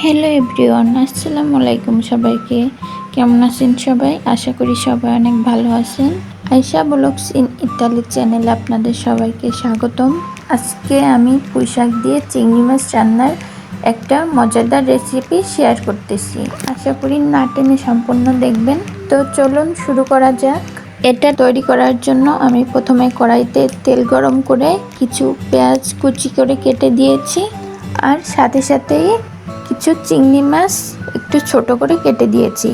Hello everyone আসসালামু আলাইকুম সবাইকে। কেমন আছেন সবাই? আশা করি সবাই অনেক ভালো আছেন। আয়শা ব্লগস ইন ইতালি চ্যানেলে আপনাদের সবাইকে স্বাগতম। আজকে আমি পুঁইশাক দিয়ে চিংড়ি মাছ রান্নার একটা মজাদার রেসিপি শেয়ার করতেছি। আশা করি না টেনে সম্পূর্ণ দেখবেন। তো চলুন শুরু করা যাক। এটা তৈরি করার জন্য আমি প্রথমে কড়াইতে তেল গরম করে কিছু পেঁয়াজ কুচি করে কেটে দিয়েছি। আর সাথে সাথেই কিছু চিংড়ি মাছ একটু ছোট করে কেটে দিয়েছি,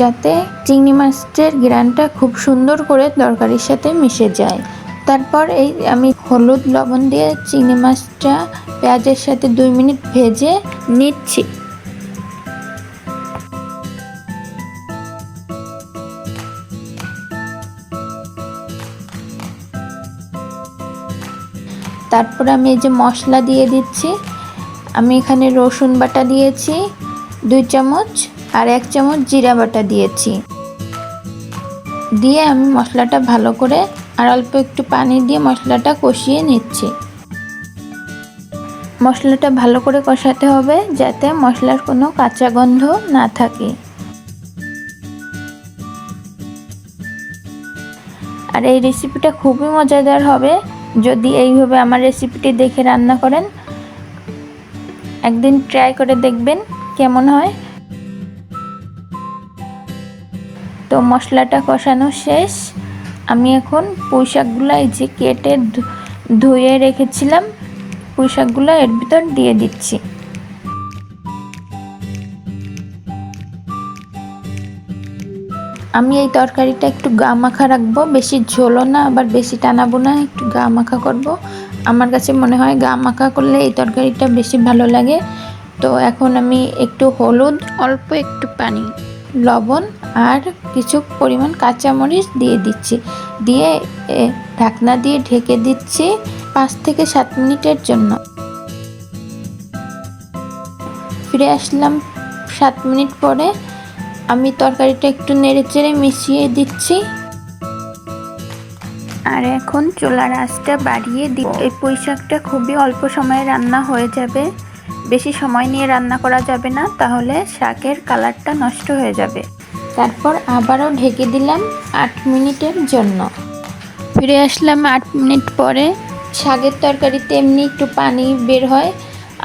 যাতে চিংড়ি মাছের গ্রানটা খুব সুন্দর করে তরকারির সাথে মিশে যায়। তারপর এই আমি হলুদ লবণ দিয়ে চিংড়ি মাছটা পেঁয়াজের সাথে দুই মিনিট ভেজে নিচ্ছি। তারপর আমি এই যে মশলা দিয়ে দিচ্ছি আমি এখানে রসুন বাটা দিয়েছি, দুই চামচ আর এক চামচ জিরা বাটা দিয়েছি। দিয়ে আমি মশলাটা ভালো করে আর অল্প একটু পানি দিয়ে মশলাটা কষিয়ে নিচ্ছি। মশলাটা ভালো করে কষাতে হবে যাতে মশলার কোনো কাঁচা গন্ধ না থাকে। আর এই রেসিপিটা খুবই মজাদার হবে। যদি এইভাবে আমার রেসিপিটি দেখে রান্না করেন একদিন ট্রাই করে দেখবেন কেমন হয়। তো মশলাটা কষানো শেষ। আমি এখন পুঁই এই যে কেটে ধুয়ে রেখেছিলাম। পুঁই শাকগুলো এর ভিতর দিয়ে দিচ্ছি। আমি এই তরকারিটা একটু গা মাখা রাখব। বেশি ঝোলও না, আবার বেশি টানাবো না, একটু গা মাখা করব। আমার কাছে মনে হয় গা মাখা করলে এই তরকারিটা বেশি ভালো লাগে। তো এখন আমি একটু হলুদ, অল্প একটু পানি, লবণ আর কিছু পরিমাণ কাঁচামরিচ দিয়ে দিচ্ছি। দিয়ে ঢাকনা দিয়ে ঢেকে দিচ্ছি পাঁচ থেকে সাত মিনিটের জন্য। ফিরে আসলাম সাত মিনিট পরে। আমি তরকারিটা একটু নেড়ে চেড়ে মিশিয়ে দিচ্ছি। আর এখন চুলার আঁচটা বাড়িয়ে দিব এই পুঁই শাকটা খুবই অল্প সময়ে রান্না হয়ে যাবে। বেশি সময় নিয়ে রান্না করা যাবে না তাহলে শাকের কালারটা নষ্ট হয়ে যাবে। তারপর আবারও ঢেকে দিলাম আট মিনিটের জন্য। ফিরে আসলাম আট মিনিট পরে। শাকের তরকারিতে এমনি একটু পানি বের হয়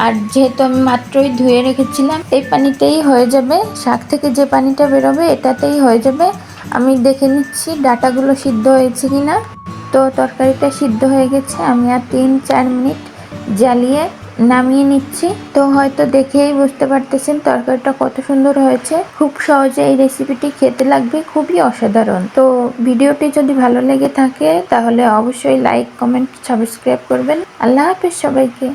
আর যেহেতু আমি মাত্রই ধুয়ে রেখেছিলাম এই পানিতেই হয়ে যাবে। শাক থেকে যে পানিটা বেরোবে এটাতেই হয়ে যাবে। আমি দেখে নিচ্ছি, ডাটাগুলো সিদ্ধ হয়েছে কিনা। তো তরকারিটা সিদ্ধ হয়ে গেছে, আমি আর তিন, চার মিনিট জ্বালিয়ে নামিয়ে নিচ্ছি। তো হয়তো দেখেই বুঝতে পারতেছেন তরকারিটা কত সুন্দর হয়েছে। খুব সহজে এই রেসিপিটি খেতে লাগবে, খুবই অসাধারণ। তো ভিডিওটি যদি ভালো লেগে থাকে, তাহলে অবশ্যই লাইক কমেন্ট সাবস্ক্রাইব করবেন। আল্লাহ হাফেজ সবাইকে।